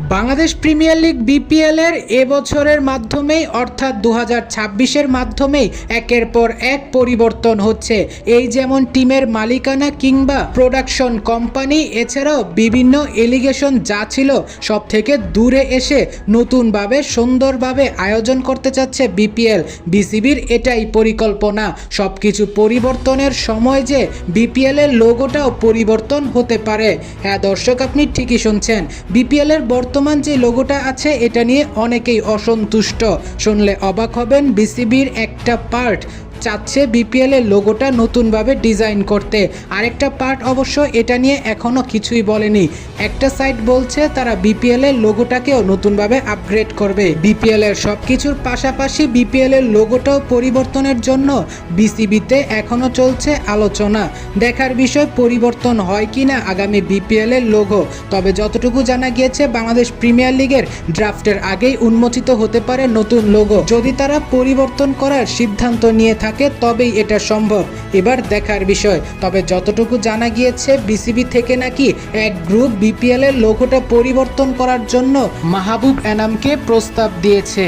Bangladesh premier league BPL এর এবছরের মাধ্যমেই, অর্থাৎ দু হাজার মাধ্যমেই একের পর এক পরিবর্তন হচ্ছে। এই যেমন টিমের মালিকানা কিংবা প্রোডাকশন কোম্পানি, এছাড়াও বিভিন্ন এলিগেশন যা ছিল সব থেকে দূরে এসে নতুনভাবে, সুন্দরভাবে আয়োজন করতে চাচ্ছে বিপিএল। বিসিবির এটাই পরিকল্পনা। সব কিছু পরিবর্তনের সময় যে বিপিএল এর লোগোটাও পরিবর্তন হতে পারে। হ্যাঁ দর্শক, আপনি ঠিকই শুনছেন। বিপিএল এর বর্তমান যে লোগোটা আছে এটা নিয়ে অনেকেই অসন্তুষ্ট। শুনলে অবাক হবেন বিসিবির একটা পার্ট চাচ্ছে বিপিএল এর লোগোটা নতুনভাবে ডিজাইন করতে। আরেকটা পার্ট অবশ্য এটা নিয়ে এখনও কিছুই বলেনি। একটা সাইট বলছে তারা বিপিএল এর লোগোটাকেও নতুনভাবে আপগ্রেড করবে। বিপিএল এর সবকিছুর পাশাপাশি বিপিএল এর লোগোটাও পরিবর্তনের জন্য বিসিবিতে এখনও চলছে আলোচনা। দেখার বিষয় পরিবর্তন হয় কিনা আগামী বিপিএল এর লোগো তবে যতটুকু জানা গিয়েছে, বাংলাদেশ প্রিমিয়ার লিগের ড্রাফটের আগেই উন্মোচিত হতে পারে নতুন লোগো যদি তারা পরিবর্তন করার সিদ্ধান্ত নিয়ে থাকে, তবেই এটা সম্ভব। এবার দেখার বিষয়, তবে যতটুকু জানা গিয়েছে, বিসিবি থেকে নাকি এক গ্রুপ বিপিএল এর লোগোটা পরিবর্তন করার জন্য মাহবুব এনামকে প্রস্তাব দিয়েছে।